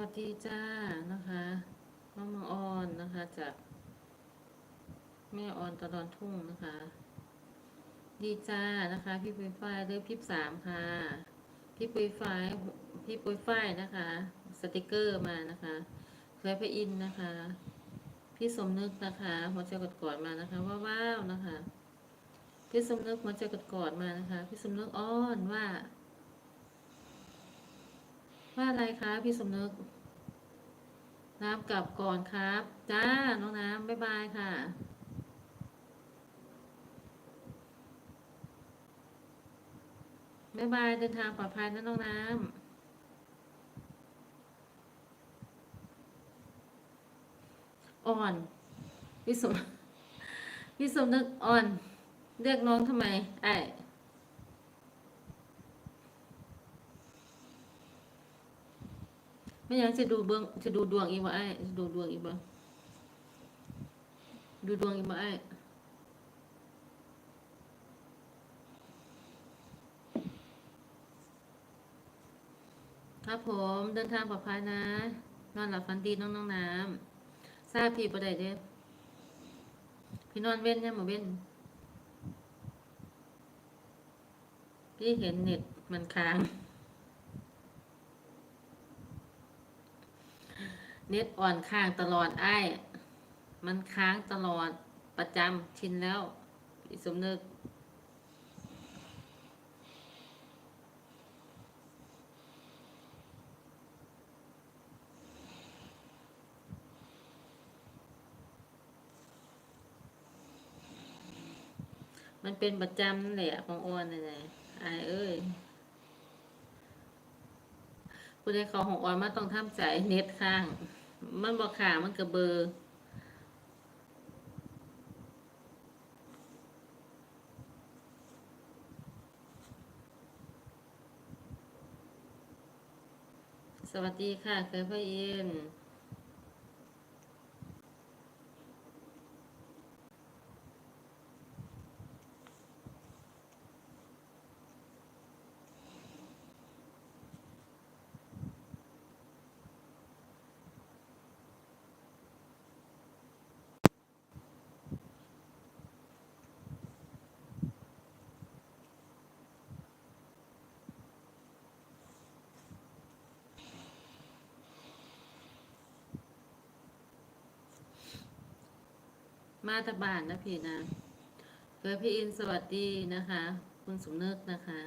วัสดีจ้านะคะน้องมังออนนะคะจากแม่ออนตะดอนทุ่งนะคะ ดีจ้านะคะ พี่ปุ้ยฝ้ายด้วยพี่สามค่ะ พี่ปุ้ยฝ้ายพี่ปุ้ยฝ้ายนะคะ สติกเกอร์มานะคะเคยพระอินนะคะ พี่สมนึกนะคะหัวใจกดกอดมานะคะว้าวๆนะคะ พี่สมนึกหัวใจกดกอดมานะคะ พี่สมนึกอ้อนว่า ว่าอะไรคะพี่สมนึก น้ำกลับก่อนครับ จ้า น้องน้ำบ๊ายบายค่ะ บ๊ายบายเดินทางปลอดภัยนะน้องน้ำอ่อนพี่สมพี่สมนึกอ่อน เรียกน้องทำไมไอ้ ไม่อยังจะดูเบื้องจะดูดวงอีกบ่ไอ้จะดูดวงอีกบ่ดูดวงอีกบ่ไอ้ครับผมเดินทางปลอดภัยนะ นอนหลับฝันดีน้องน้องน้ำทราบพี่ประเดี๋ยวพี่นอนเว้นยังมาเว้นพี่เห็นเน็ตมันค้าง เน็ตอ่อนค้างตลอดไอ้ายมันค้างตลอดประจำชินแล้วพี่สมนึก มันเป็นประจำนั่นแหละของอ้วนนี่นแหละไอ้เอ้ย ผู้ใดเขาของออนมาต้องทำใจเน็ตข้าง มันบอกขามันกระเบอร์สวัสดีค่ะเคยพ่อเย็น มาตาบานนะพี่นะเคยพี่อินสวัสดีนะคะ คุณสมนึกนะคะ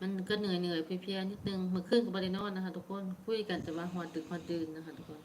มันก็เหนื่อยเหนื่อยเพียๆนิดนึงมาขึ้นกับบริโนอนนะคะ ทุกคนคุยกันจะมาหอดดึกหอดดื่นนะคะ ทุกคน